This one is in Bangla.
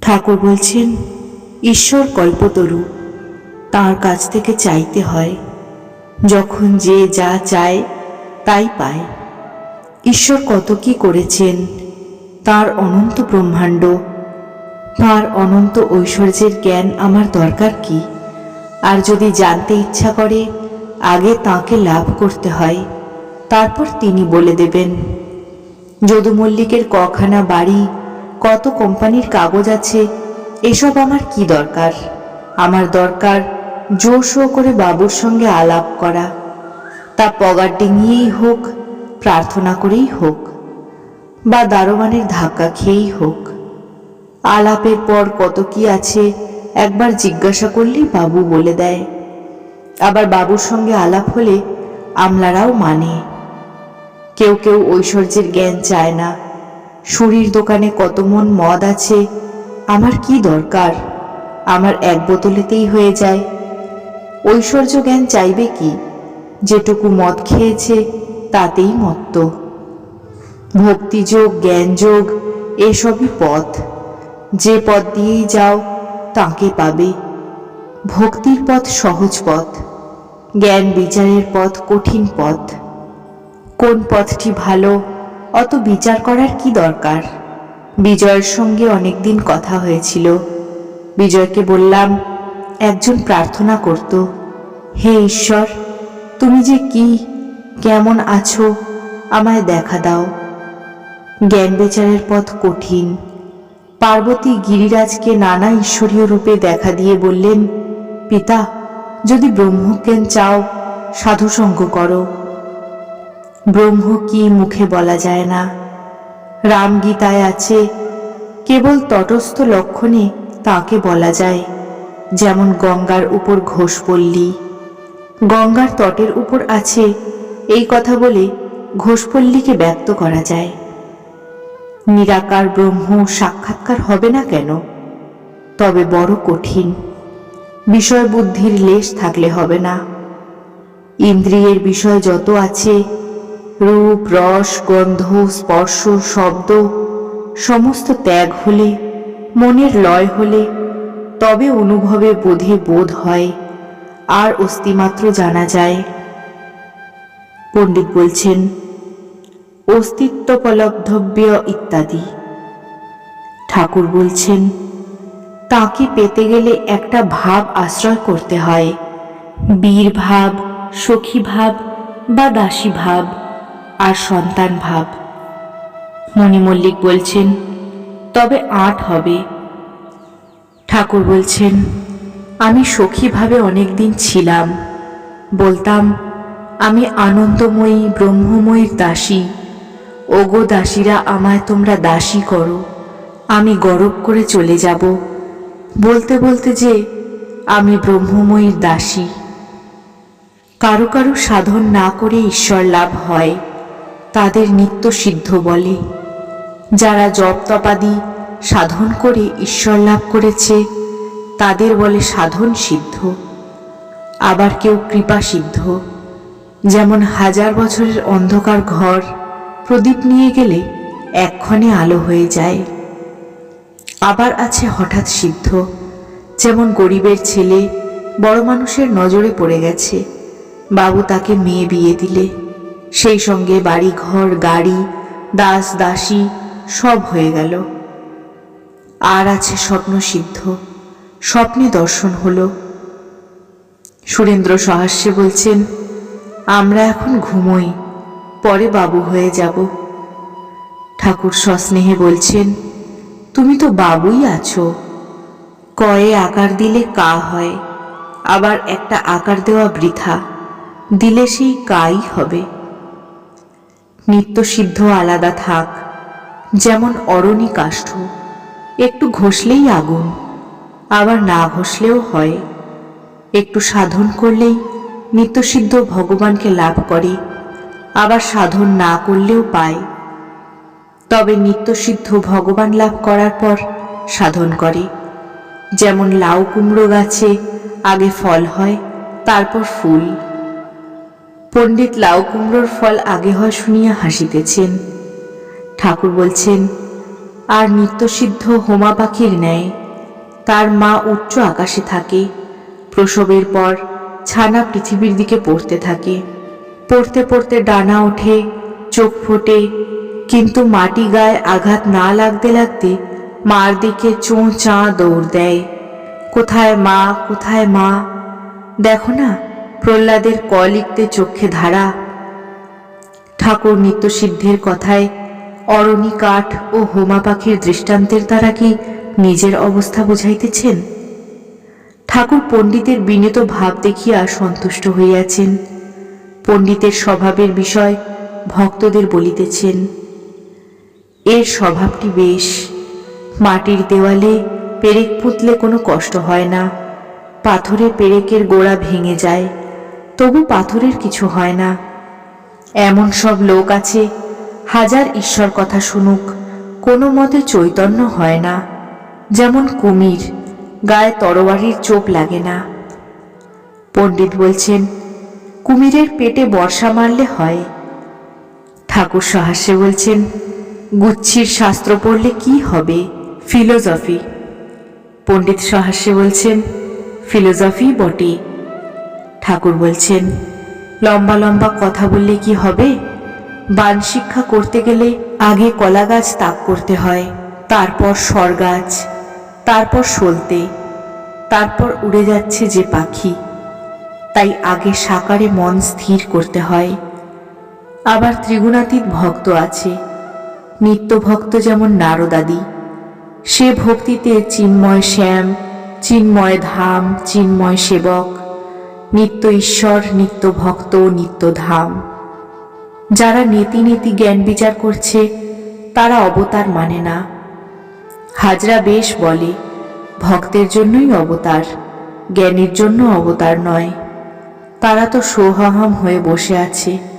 ঠাকুর বলছেন, ঈশ্বর কল্পতরু, তার কাছ থেকে চাইতে হয়। যখন যে যা চায়, তাই পায়। ঈশ্বর কত কি করেছেন, তার অনন্ত ব্রহ্মাণ্ড, তার অনন্ত ঐশ্বর্যের জ্ঞান আমার দরকার কি? আর যদি জানতে ইচ্ছা করে, আগে তাকে লাভ করতে হয়। তারপর তিনি বলে দেবেন যদু মল্লিকের কখানা বাড়ি কত কোম্পানির কাগজ আছে, এসব আমার কি দরকার? আমার দরকার জোর শো করে বাবুর সঙ্গে আলাপ করা। তা পগার ডিঙিয়েই হোক, প্রার্থনা করেই হোক, বা দারোয়ানের ধাক্কা খেয়েই হোক। আলাপের পর কত কি আছে একবার জিজ্ঞাসা করলেই বাবু বলে দেয়। আবার বাবুর সঙ্গে আলাপ হলে আমলারাও মানে। কেউ কেউ ঐশ্বর্যের জ্ঞান চায় না সুরির দোকানে কত মন মদ আছে, আমার কি দরকার? আমার এক বোতলেতেই হয়ে যায়। ঐশ্বর্য জ্ঞান চাইবে কি? যেটুকু মদ খেয়েছে, তাতেই মত্ত ভক্তিযোগ জ্ঞানযোগ এসবই পথ। যে পথ দিয়েই যাও, তাকে পাবে। ভক্তির পথ সহজ পথ। জ্ঞান বিচারের পথ কঠিন পথ। কোন পথটি ভালো অত বিচার করার কি দরকার? বিজয়ের সঙ্গে অনেকদিন কথা হয়েছিল। বিজয়কে বললাম, একজন প্রার্থনা করত। হে ঈশ্বর, তুমি যে কি, কেমন আছো, আমায় দেখা দাও। জ্ঞান বিচারের পথ কঠিন। পার্বতী গিরিরাজকে নানা ঈশ্বরীয় রূপে দেখা দিয়ে বললেন, পিতা, যদি ব্রহ্মজ্ঞান চাও, সাধুসঙ্গ করো। ব্রহ্ম কি মুখে বলা যায় না। রাম গীতায় আছে, কেবল তটস্থ লক্ষণে তাকে বলা যায়, যেমন গঙ্গার উপর ঘোষ ঘোষপল্লী গঙ্গার তটের উপর আছে, এই কথা বলে ঘোষপল্লীকে ব্যক্ত করা যায়। নিরাকার ব্রহ্ম সাক্ষাৎকার হবে না কেন? তবে বড় কঠিন। বিষয় বুদ্ধির লেশ থাকলে হবে না। ইন্দ্রিয়ের বিষয় যত আছে রূপ, রস, গন্ধ, স্পর্শ, শব্দ সমস্ত ত্যাগ হলে, মনের লয় হলে, তবে অনুভবে বোধে বোধ হয়, আর অস্তিমাত্র জানা যায়। পণ্ডিত বলছেন, অস্তিত্বপলব্ধব্য ইত্যাদি। ঠাকুর বলছেন, তাকে পেতে গেলে একটা ভাব আশ্রয় করতে হয়। বীর ভাব সখী ভাব বা দাসী ভাব আর সন্তান ভাব। মণি মল্লিক বলছেন, তবে আট হবে। ঠাকুর বলছেন, আমি সখীভাবে অনেকদিন ছিলাম। বলতাম, আমি আনন্দময়ী, ব্রহ্মময়ীর দাসী। ওগো দাসীরা আমায় তোমরা দাসী করো। আমি গরব করে চলে যাব। বলতে বলতে যে, আমি ব্রহ্মময়ীর দাসী। কারও কারও সাধন না করে ঈশ্বর লাভ হয়। তাদের নিত্য সিদ্ধ বলে। যারা জপ তপাদি সাধন করে ঈশ্বর লাভ করেছে, তাদের বলে সাধন সিদ্ধ। আবার কেউ কৃপা সিদ্ধ। যেমন হাজার বছরের অন্ধকার ঘর, প্রদীপ নিয়ে গেলে এক্ষণে আলো হয়ে যায়। আবার আছে হঠাৎ সিদ্ধ। যেমন গরিবের ছেলে বড় মানুষের নজরে পড়ে গেছে। বাবু তাকে মেয়ে বিয়ে দিলে। সেই সঙ্গে বাড়ি, ঘর, গাড়ি, দাস, দাসী সব হয়ে গেল। আর আছে স্বপ্ন সিদ্ধ, স্বপ্নে দর্শন হলো। সুরেন্দ্র সহাস্যে বলছেন, আমরা এখন ঘুমোই, পরে বাবু হয়ে যাব। ঠাকুর সস্নেহে বলছেন, তুমি তো বাবুই আছো। কয়ে আকার দিলে কা হয়, আবার একটা আকার দেওয়া বৃথা, দিলে সেই কাই হবে। নিত্য সিদ্ধ আলাদা থাক, যেমন অরণি কাষ্ঠ। একটু ঘষলেই আগুন, আবার না ঘষলেও হয়। একটু সাধন করলেই নিত্যসিদ্ধ ভগবানকে লাভ করে, আবার সাধন না করলেও পায়। তবে নিত্যসিদ্ধ ভগবান লাভ করার পর সাধন করে। যেমন লাউ কুমড়ো গাছে আগে ফল হয়, তারপর ফুল। পণ্ডিত লাউ কুমড়োর ফল আগে হয় শুনিয়া হাসিতেছেন। ঠাকুর বলছেন, আর নিত্যসিদ্ধ হোমা পাখির ন্যায় তার মা উচ্চ আকাশে থাকে, প্রসবের পর ছানা পৃথিবীর দিকে পড়তে থাকে। পড়তে পড়তে ডানা ওঠে, চোখ ফোটে, কিন্তু মাটি গায়ে আঘাত না লাগতে লাগতে মার দিকে চোঁ চাঁ দৌড় দেয়। কোথায় মা কোথায় মা? দেখো না প্রহ্লাদের ক লিখতে চোখে ধারা। ঠাকুর নিত্যসিদ্ধের কথায় অরণি কাঠ ও হোমা পাখির দৃষ্টান্তের দ্বারা কি নিজের অবস্থা বুঝাইতেছেন? ঠাকুর পণ্ডিতের বিনীত ভাব দেখিয়া সন্তুষ্ট হইয়াছেন। পণ্ডিতের স্বভাবের বিষয় ভক্তদের বলিতেছেন, এর স্বভাবটি বেশ। মাটির দেওয়ালে পেরেক পুতলে কোনো কষ্ট হয় না। পাথরে পেরেকের গোড়া ভেঙে যায়। তবু পাথরের কিছু হয় না। এমন সব লোক আছে, হাজার ঈশ্বর কথা শুনুক, কোনো মতে চৈতন্য হয় না। যেমন কুমির, গায়ে তরবারির চোপ লাগে না। পণ্ডিত বলছেন, কুমিরের পেটে বর্ষা মারলে হয়। ঠাকুর সহাস্যে বলছেন, গুচ্ছির শাস্ত্র পড়লে কি হবে? ফিলোজফি পণ্ডিত সহাস্যে বলছেন ফিলোজফি বটে। ঠাকুর বলছেন, লম্বা লম্বা কথা বললে কি হবে? বান শিক্ষা করতে গেলে আগে কলা গাছ তাক করতে হয়, তারপর সর গাছ, তারপর সলতে, তারপর উড়ে যাচ্ছে যে পাখি। তাই আগে সাকারে মন স্থির করতে হয়। আবার ত্রিগুণাতীত ভক্ত আছে নিত্য ভক্ত যেমন নারদাদি। সে ভক্তিতে চিন্ময় শ্যাম, চিন্ময় ধাম, চিন্ময় সেবক নিত্য ঈশ্বর, নিত্য ভক্ত, নিত্য ধাম। যারা নীতি নীতি জ্ঞান বিচার করছে, তারা অবতার মানে না। হাজরা বেশ বলে, ভক্তের জন্যই অবতার, জ্ঞানীর জন্য অবতার নয়। তারা তো সোহাহাম হয়ে বসে আছে।